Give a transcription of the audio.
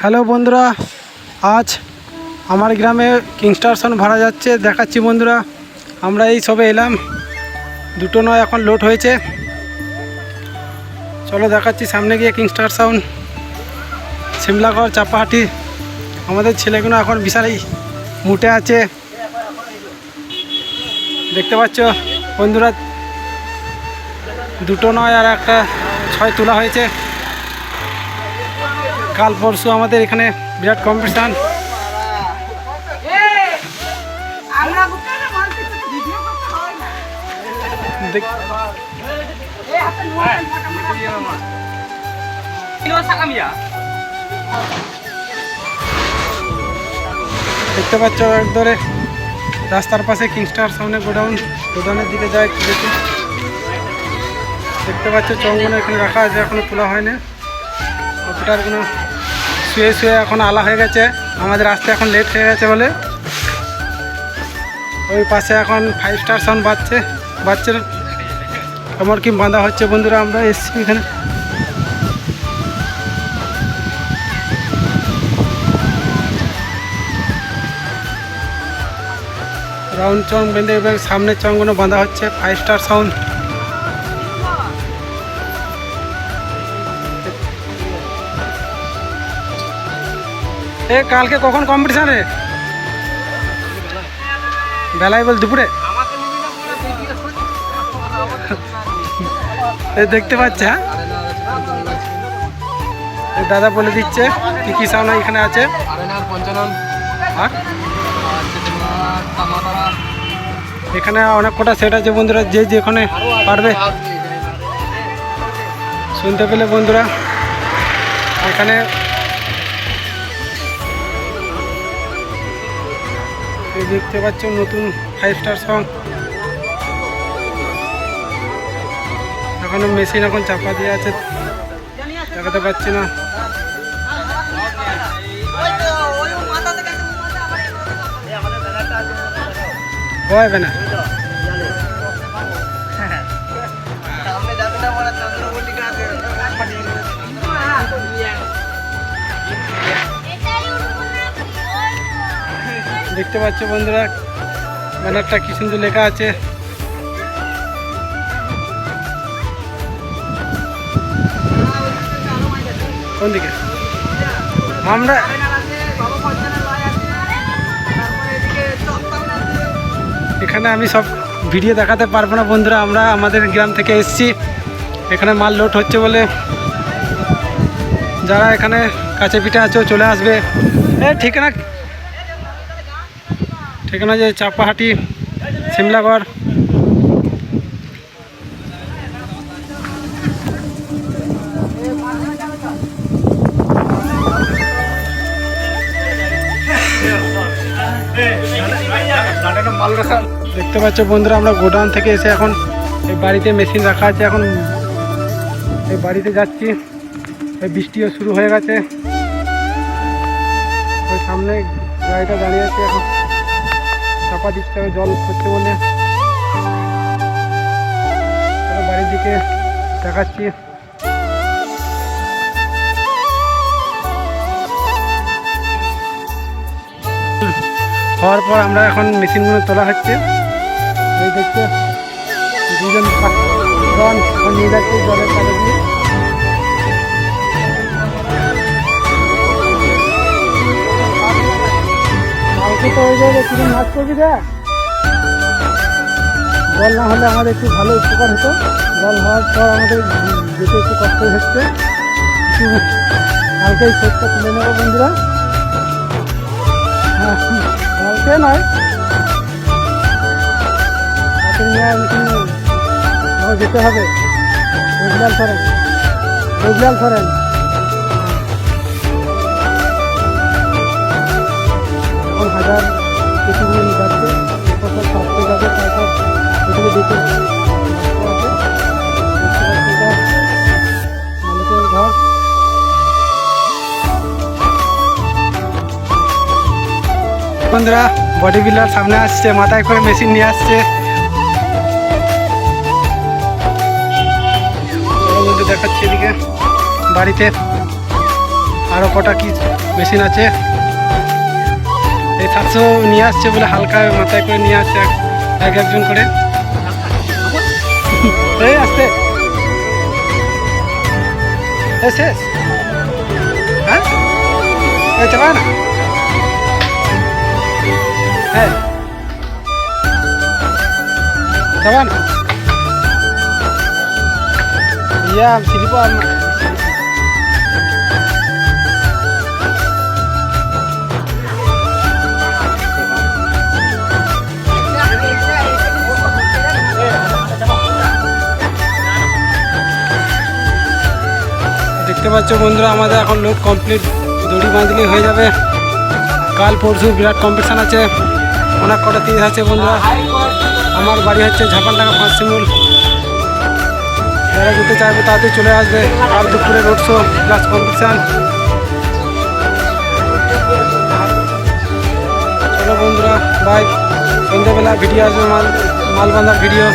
Hello বন্ধুরা, আজ আমার গ্রামে কিংস্টারসন ভাড়া যাচ্ছে, দেখাচ্ছি বন্ধুরা। আমরা এই সবে এলাম, দুটো নয় এখন লোড হয়েছে। চলো দেখাচ্ছি, সামনে গিয়ে কিংস্টার সাউন্ড সিমলাগড় চাপাহাটি। আমাদের ছেলেগুলো এখন বিশালই মুটে আছে। দেখতে পাচ্ছ, বন্ধুরা, দুটো নয় আর একটা ছয় তোলা হয়েছে। কাল পরশু আমাদের এখানে বিরাট কম্পিটিশান হয় দেখতে পাচ্ছ একদরে রাস্তার পাশে কিংস্টার সামনে গোডাউন গোডাউনের দিকে যায় দেখি দেখতে পাচ্ছ চঙ্গনে এখানে রাখা আছে এখনও তোলা হয়নি। কম্পিউটারগুলো শুয়ে শুয়ে এখন আলা হয়ে গেছে। আমাদের আসতে এখন লেট হয়ে গেছে বলে। ওই পাশে এখন ফাইভ স্টার সাউন্ড বাজছে। বাচ্চার আমার কি বাঁধা হচ্ছে বন্ধুরা, আমরা এসছি এখানে। রাউন্ড চং বেঁধে এবার সামনের চংগুলো বাঁধা হচ্ছে ফাইভ স্টার সাউন্ড এ, কালকে কখন কম্পিটিশন রে? বেলায় বল দুপুরে। দেখতে পাচ্ছে হ্যাঁ? দাদা বলে দিচ্ছে, কি কি সাউন্ড এখানে আছে? এখানে অনেক কটা সেট আছে বন্ধুরা, যে যেখানে পারবে। শুনতে পেলে বন্ধুরা। এখানে দেখতে পাচ্ছ নতুন ফাইভ স্টার সং এখনও মেশিন এখন চাপা দিয়ে আছে, দেখাতে পাচ্ছি না। হবে না। দেখতে পাচ্ছ বন্ধুরা, ব্যানারটা কি সুন্দর লেখা আছে। কোন দিকে? আমরা এখানে আমি সব ভিডিও দেখাতে পারব না বন্ধুরা, আমরা আমাদের গ্রাম থেকে এসেছি। এখানে মাল লোড হচ্ছে বলে যারা এখানে কাছে পিঠে আছো চলে আসবে। এ ঠিকানা ঠিকানা যে চাপাহাটি, সিমলাগড়। দেখতে পাচ্ছ বন্ধুরা, আমরা গোডাউন থেকে এসে এখন এই বাড়িতে মেশিন রাখা আছে। এখন এই বাড়িতে যাচ্ছি। এই বৃষ্টিও শুরু হয়ে গেছে। ওই সামনে গাড়িটা দাঁড়িয়ে আছে এখন। চাপা দিচ্ছে হবে, জল হচ্ছে বলে। বাড়ির দিকে দেখাচ্ছি। হওয়ার পর আমরা এখন মেশিনগুলো তোলা হচ্ছে। দেখছে দুজন নিয়ে যাচ্ছে জলের কাছে দিয়ে কালকে তো ওই জায়গায় কিরম মাছ করবি দেখ। জল না হলে আমাদের একটু ভালো উপকার হতো। জল হওয়ার পর আমাদের যেতে একটু কষ্ট হচ্ছে। কালকেই শোধটা তুলে নেব বন্ধুরা। হ্যাঁ কালকে নয়। যেতে হবে। রোজলাল সরেন রোজলাল সরেন এখন হাজার কিছু যাচ্ছে এরপর সব যাবে তারপর এদিকে দেখে মালিকের ঘর বন্ধুরা বডি বিল্ডার সামনে আসছে, মাথায় করে মেশিন নিয়ে আসছে। দেখাচ্ছি এদিকে। বাড়িতে আরও কটা কি মেশিন আছে? সাতশো নিয়ে আসছে বলে হালকা মাথায় করে নিয়ে আসছে এক- এক একজন করে। এই, আসতে। শেষ। হ্যাঁ? চাপা না। হ্যাঁ চাপা না। ইয়া স্লিপার দেখতে পাচ্ছ বন্ধুরা, আমাদের এখন লোড কমপ্লিট দড়ি বাঁধলে হয়ে যাবে। কাল পরশু বিরাট কম্পিটিশান আছে। অনেক কটা তিরিশ আছে বন্ধুরা। আমার বাড়ি হচ্ছে ঝাপান টাকা পাঁচ শিমুল। যারা যেতে চাইবে তাড়াতাড়ি চলে আসবে। কাল দুপুরে রোড শো প্লাস কম্পিটিশান চলো বন্ধুরা বাই সন্ধ্যেবেলা ভিডিও আসবে, মাল মাল বাঁধার ভিডিও